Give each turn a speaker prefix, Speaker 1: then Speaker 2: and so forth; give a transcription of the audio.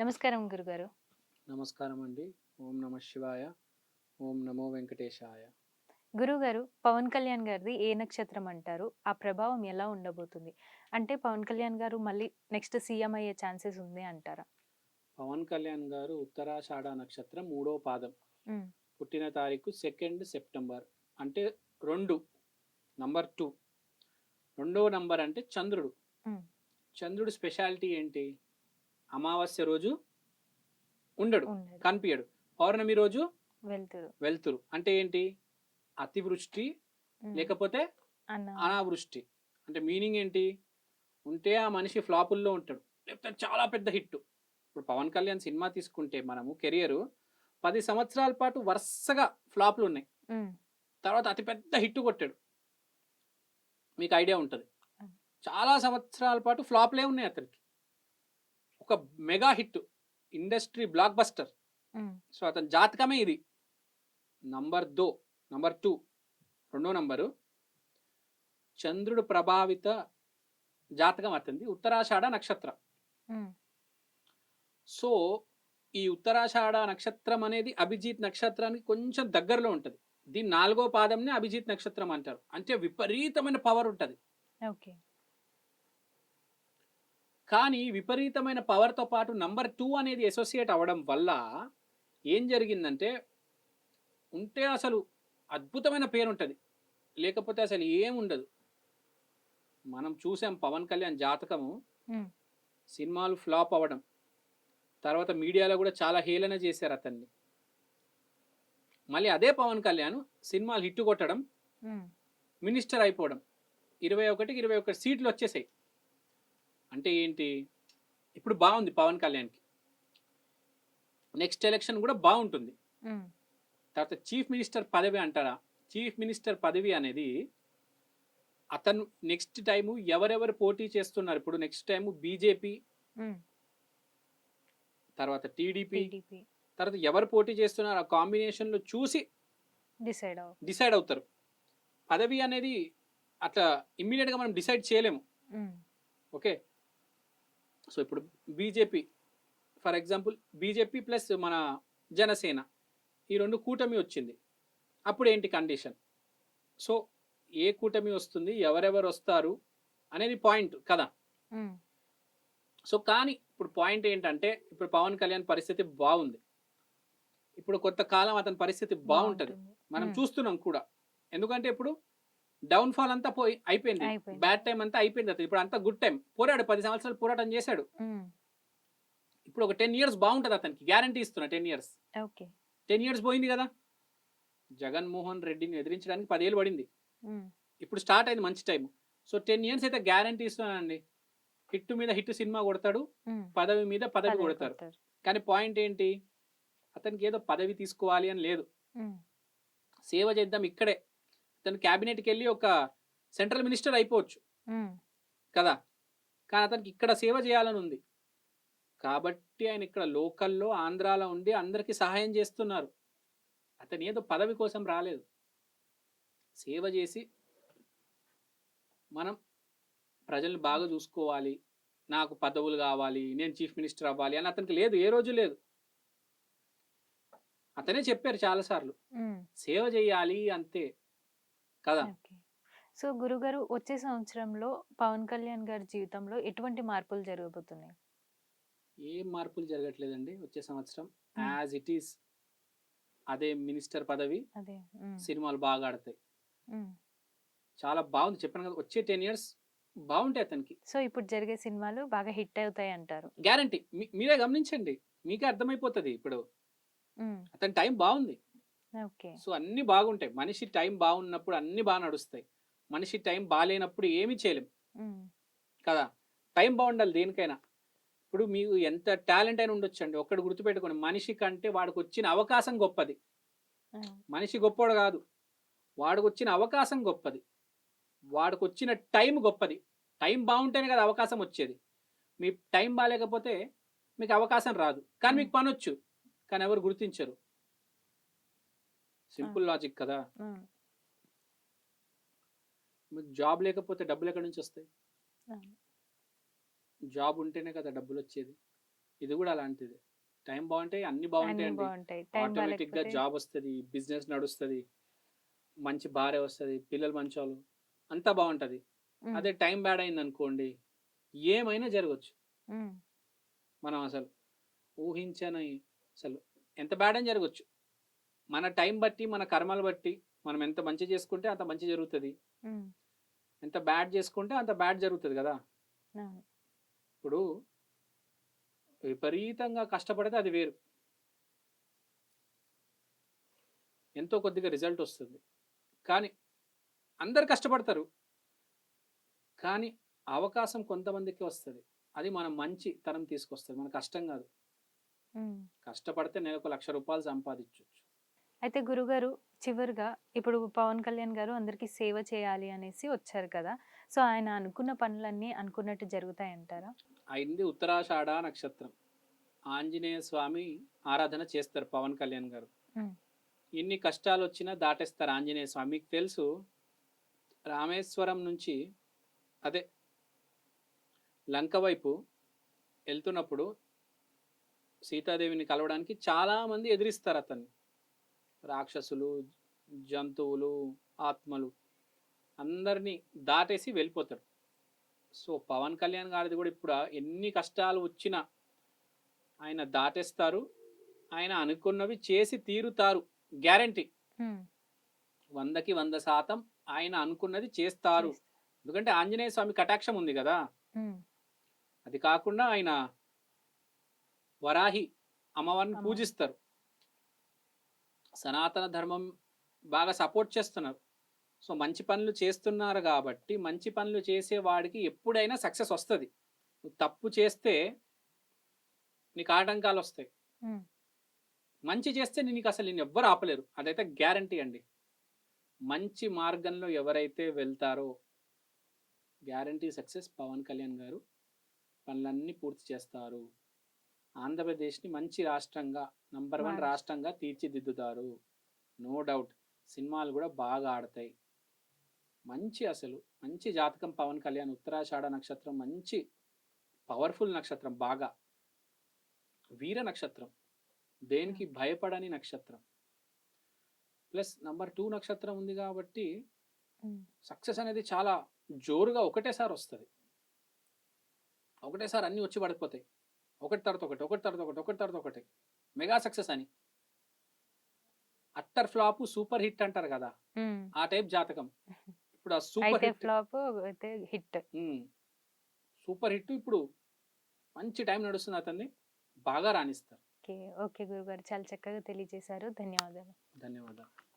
Speaker 1: నమస్కారం గురుగారు.
Speaker 2: నమస్కారం అండి ఓం నమ శివాయ. ఓం నమో వెంకటేశాయ.
Speaker 1: గురుగారు పవన్ కళ్యాణ్ గారిది ఏ నక్షత్రం అంటారు? ఆ ప్రభావం ఎలా ఉండబోతుంది? అంటే పవన్ కళ్యాణ్ గారు మళ్ళీ నెక్స్ట్ సీఎం అయ్యే ఛాన్సెస్ ఉంది అంటారా?
Speaker 2: పవన్ కళ్యాణ్ గారు ఉత్తరాషాఢ నక్షత్రం మూడో పాదం. పుట్టిన తారీఖు సెకండ్ సెప్టెంబర్. అంటే రెండు నంబర్ టూ. రెండో నంబర్ అంటే చంద్రుడు. చంద్రుడు స్పెషాలిటీ ఏంటి? అమావాస్య రోజు ఉండడు కనిపించడు పౌర్ణమి రోజు
Speaker 1: వెళ్తురు.
Speaker 2: వెళ్తురు. అంటే ఏంటి? అతివృష్టి లేకపోతే అనావృష్టి. అంటే మీనింగ్ ఏంటి? ఉంటే ఆ మనిషి ఫ్లాపుల్లో ఉంటాడు. లేకపోతే చాలా పెద్ద హిట్. ఇప్పుడు పవన్ కళ్యాణ్ సినిమా తీసుకుంటే మనము కెరియర్ పది సంవత్సరాల పాటు వరుసగా ఫ్లాప్లు ఉన్నాయి. తర్వాత అతి పెద్ద హిట్ కొట్టాడు. మీకు ఐడియా ఉంటుంది. చాలా సంవత్సరాల పాటు ఫ్లాప్లే ఉన్నాయి అతనికి. ఒక mega hit industry blockbuster. So అతని జాతకమే ఇది. నంబర్ దో నంబర్ టూ రెండో నంబరు. చంద్రుడు ప్రభావిత జాతకం అతనిది. ఉత్తరాషాఢ నక్షత్రం. సో ఈ ఉత్తరాషాఢ నక్షత్రం అనేది అభిజిత్ నక్షత్రానికి కొంచెం దగ్గరలో ఉంటుంది. దీని నాలుగో పాదంని అభిజిత్ నక్షత్రం అంటారు. అంటే విపరీతమైన పవర్ ఉంటుంది.
Speaker 1: ఓకే.
Speaker 2: కానీ విపరీతమైన పవర్తో పాటు నంబర్ టూ అనేది అసోసియేట్ అవ్వడం వల్ల ఏం జరిగిందంటే ఉంటే అసలు అద్భుతమైన పేరు ఉంటుంది లేకపోతే అసలు ఏముండదు మనం చూసాం పవన్ కళ్యాణ్ జాతకము. సినిమాలు ఫ్లాప్ అవ్వడం. తర్వాత మీడియాలో కూడా చాలా హేళన చేశారు అతన్ని. మళ్ళీ అదే పవన్ కళ్యాణ్ సినిమాలు హిట్ కొట్టడం మినిస్టర్ అయిపోవడం. ఇరవై ఒకటికి ఇరవై ఒకటి సీట్లు వచ్చేసాయి. అంటే ఏంటి? ఇప్పుడు బాగుంది పవన్ కళ్యాణ్కి. నెక్స్ట్ ఎలక్షన్ కూడా బాగుంటుంది. తర్వాత చీఫ్ మినిస్టర్ పదవి అంటారా? చీఫ్ మినిస్టర్ పదవి అనేది అతను నెక్స్ట్ టైము ఎవరెవరు పోటీ చేస్తున్నారు? ఇప్పుడు నెక్స్ట్ టైము బీజేపీ తర్వాత టీడీపీ తర్వాత ఎవరు పోటీ చేస్తున్నారు? ఆ కాంబినేషన్లో చూసి
Speaker 1: డిసైడ్
Speaker 2: డిసైడ్ అవుతారు. పదవి అనేది అట్లా ఇమ్మీడియట్గా మనం డిసైడ్ చేయలేము. ఓకే? సో ఇప్పుడు BJP for example BJP plus మన జనసేన ఈ రెండు కూటమి వచ్చింది. అప్పుడు ఏంటి కండిషన్? సో ఏ కూటమి వస్తుంది ఎవరెవరు వస్తారు అనేది పాయింట్ కదా. సో కానీ ఇప్పుడు పాయింట్ ఏంటంటే ఇప్పుడు పవన్ కళ్యాణ్ పరిస్థితి బాగుంది. ఇప్పుడు కొంత కాలం అతని పరిస్థితి బాగుంటది. మనం. చూస్తున్నాం కూడా. ఎందుకంటే ఇప్పుడు డౌన్ ఫాల్ అంతా పోయి అయిపోయింది.
Speaker 1: అయిపోయింది.
Speaker 2: బ్యాడ్ టైం అంతా అయిపోయింది అతను. ఇప్పుడు అంతా గుడ్ టైం పోరాడు పది సంవత్సరాలు పోరాటం చేశాడు.
Speaker 1: ఉమ్,
Speaker 2: ఇప్పుడు ఒక టెన్ ఇయర్స్ బాగుంటది అతనికి. గ్యారంటీ ఇస్తున్నా ten years.
Speaker 1: Okay.
Speaker 2: Ten years పోయింది కదా. జగన్మోహన్ రెడ్డిని ఎదిరించడానికి పదేళ్ళు పడింది.
Speaker 1: ఉమ్,
Speaker 2: ఇప్పుడు స్టార్ట్ అయింది మంచి టైం సో టెన్ ఇయర్స్ అయితే గ్యారంటీ ఇస్తున్నానండి. హిట్ మీద హిట్ సినిమా కొడతాడు.
Speaker 1: ఉమ్,
Speaker 2: పదవి మీద పదవి
Speaker 1: పదవి
Speaker 2: కొడతారు
Speaker 1: కొడతారు.
Speaker 2: కానీ పాయింట్ ఏంటి? అతనికి ఏదో పదవి తీసుకోవాలి అని లేదు.
Speaker 1: ఉమ్,
Speaker 2: సేవ చేద్దాం ఇక్కడే. అతను క్యాబినెట్కి వెళ్ళి ఒక సెంట్రల్ మినిస్టర్ అయిపోవచ్చు. కదా? కానీ అతనికి ఇక్కడ సేవ చేయాలని ఉంది. కాబట్టి ఆయన ఇక్కడ లోకల్లో ఆంధ్రాలో ఉండి అందరికీ సహాయం చేస్తున్నారు. అతను ఏదో పదవి కోసం రాలేదు. సేవ చేసి మనం ప్రజల్ని బాగా చూసుకోవాలి. నాకు పదవులు కావాలి నేను చీఫ్ మినిస్టర్ అవ్వాలి అని అతనికి లేదు. ఏ రోజు లేదు. అతనే చెప్పారు చాలాసార్లు. సేవ చేయాలి అంతే కదా!
Speaker 1: సో గురుగారు వచ్చే సంవత్సరంలో పవన్ కళ్యాణ్ గారి జీవితంలో ఎటువంటి మార్పులు జరగబోతున్నాయి?
Speaker 2: ఏం మార్పులు జరగట్లేదండి వచ్చే సంవత్సరం. యాజ్ ఇట్ ఈస్ అదే మినిస్టర్ పదవి సినిమాలు బాగా ఆడతాయి. చాలా బాగుంది. చెప్పాను కదా వచ్చే టెన్ ఇయర్స్ బాగుంటాయి అతనికి.
Speaker 1: సో ఇప్పుడు జరిగే సినిమాలు బాగా హిట్ అవుతాయి అంటారు.
Speaker 2: గ్యారంటీ. మీరే గమనించండి. మీకే అర్థమైపోతుంది ఇప్పుడు. అతని టైం బాగుంది. సో అన్ని బాగుంటాయి. మనిషి టైం బాగున్నప్పుడు అన్ని బాగా నడుస్తాయి. మనిషి టైం బాగాలేనప్పుడు ఏమీ చేయలేం. కదా! టైం బాగుండాలి దేనికైనా. ఇప్పుడు మీకు ఎంత టాలెంట్ అయినా ఉండొచ్చు అండి ఒక్కడు గుర్తుపెట్టుకోండి. మనిషి కంటే వాడికి వచ్చిన అవకాశం గొప్పది. మనిషి గొప్పోడు కాదు. వాడికి వచ్చిన అవకాశం గొప్పది. వాడికి వచ్చిన టైం గొప్పది. టైం బాగుంటేనే కదా అవకాశం వచ్చేది. మీ టైం బాగాలేకపోతే మీకు అవకాశం రాదు. కానీ మీకు పని వచ్చు కానీ ఎవరు గుర్తించరు. సింపుల్ లాజిక్ కదా. జాబ్ లేకపోతే డబ్బులు ఎక్కడి నుంచి వస్తాయి. జాబ్ ఉంటేనే కదా డబ్బులు వచ్చేది ఇది కూడా అలాంటిది. టైం బాగుంటాయి అన్ని బాగుంటాయి.
Speaker 1: ఆటోమేటిక్గా
Speaker 2: జాబ్ వస్తుంది బిజినెస్ నడుస్తుంది మంచి భార్య వస్తుంది పిల్లలు మంచి వాళ్ళు అంతా బాగుంటది. అదే టైం బ్యాడ్ అయింది అనుకోండి ఏమైనా జరగచ్చు. మనం అసలు ఊహించని అసలు ఎంత బ్యాడ్ అని జరగచ్చు. మన టైం బట్టి మన కర్మలు బట్టి మనం ఎంత మంచి చేసుకుంటే అంత మంచి జరుగుతుంది. ఎంత బ్యాడ్ చేసుకుంటే అంత బ్యాడ్ జరుగుతుంది కదా. ఇప్పుడు విపరీతంగా కష్టపడితే అది వేరు. ఎంతో కొద్దిగా రిజల్ట్ వస్తుంది. కానీ అందరు కష్టపడతారు. కానీ అవకాశం కొంతమందికి వస్తుంది. అది మన మంచి తరం తీసుకొస్తుంది. మన కష్టం కాదు. కష్టపడితే నెలకు లక్ష రూపాయలు సంపాదించవచ్చు
Speaker 1: అయితే గురుగారు చివరిగా ఇప్పుడు పవన్ కళ్యాణ్ గారు అందరికి సేవ చేయాలి అనేసి వచ్చారు కదా. సో ఆయన అనుకున్న పనులన్నీ అనుకున్నట్టు జరుగుతాయి అంటారా
Speaker 2: అయింది ఉత్తరాషాఢ నక్షత్రం. ఆంజనేయ స్వామి ఆరాధన చేస్తారు పవన్ కళ్యాణ్ గారు. ఎన్ని కష్టాలు వచ్చినా దాటేస్తారు ఆంజనేయ స్వామి. మీకు తెలుసు రామేశ్వరం నుంచి అదే లంక వైపు వెళ్తున్నప్పుడు సీతాదేవిని కలవడానికి చాలా మంది ఎదిరిస్తారు అతన్ని. రాక్షసులు జంతువులు ఆత్మలు అందరినీ దాటేసి వెళ్ళిపోతాడు. సో పవన్ కళ్యాణ్ గారిది కూడా ఇప్పుడు ఎన్ని కష్టాలు వచ్చినా ఆయన దాటేస్తారు. ఆయన అనుకున్నవి చేసి తీరుతారు గ్యారంటీ. వందకి వంద శాతం ఆయన అనుకున్నది చేస్తారు.
Speaker 1: చేస్తా-
Speaker 2: ఎందుకంటే ఆంజనేయ స్వామి కటాక్షం ఉంది కదా. అది కాకుండా ఆయన వరాహి అమ్మవారిని
Speaker 1: అమ్మ.
Speaker 2: పూజిస్తారు. సనాతన ధర్మం బాగా సపోర్ట్ చేస్తున్నారు. సో మంచి పనులు చేస్తున్నారు కాబట్టి మంచి పనులు చేసే వాడికి ఎప్పుడైనా సక్సెస్ వస్తుంది. నువ్వు తప్పు చేస్తే నీకు ఆటంకాలు వస్తాయి. మంచి చేస్తే నీకు అసలు నేను ఎవ్వరు ఆపలేరు. అదైతే గ్యారంటీ అండి. మంచి మార్గంలో ఎవరైతే వెళ్తారో గ్యారంటీ సక్సెస్ పవన్ కళ్యాణ్ గారు పనులన్నీ పూర్తి చేస్తారు. ఆంధ్రప్రదేశ్ని మంచి రాష్ట్రంగా నంబర్ వన్. రాష్ట్రంగా తీర్చిదిద్దుతారు. నో డౌట్ సినిమాలు కూడా బాగా ఆడతాయి. మంచి అసలు మంచి జాతకం పవన్ కళ్యాణ్ ఉత్తరాషాఢ నక్షత్రం మంచి పవర్ఫుల్ నక్షత్రం బాగా. వీర నక్షత్రం దేనికి భయపడని నక్షత్రం. ప్లస్ నంబర్ టూ నక్షత్రం ఉంది కాబట్టి సక్సెస్ అనేది చాలా జోరుగా ఒకటేసారి వస్తుంది. ఒకటేసారి అన్నీ వచ్చి పడిపోతాయి. ఒకటి తర్వాత ఒకటి ఒకటి తర్వాత ఒకటి ఒకటి తర్వాత ఒకటి. మెగా సక్సెస్ అని. అట్టర్ ఫ్లాప్ సూపర్ హిట్ అంటారు కదా. ఆ టైప్ జాతకం. ఇప్పుడు ఆ సూపర్ హిట్
Speaker 1: ఫ్లాప్ అయితే హిట్.
Speaker 2: సూపర్ హిట్ ఇప్పుడు మంచి టైం నడుస్తుంది అతన్ని. బాగా రాణిస్తారు.
Speaker 1: ఓకే ఓకే గురుగారు. చాలా చక్కగా తెలియజేశారు. ధన్యవాదాలు.
Speaker 2: ధన్యవాదాలు.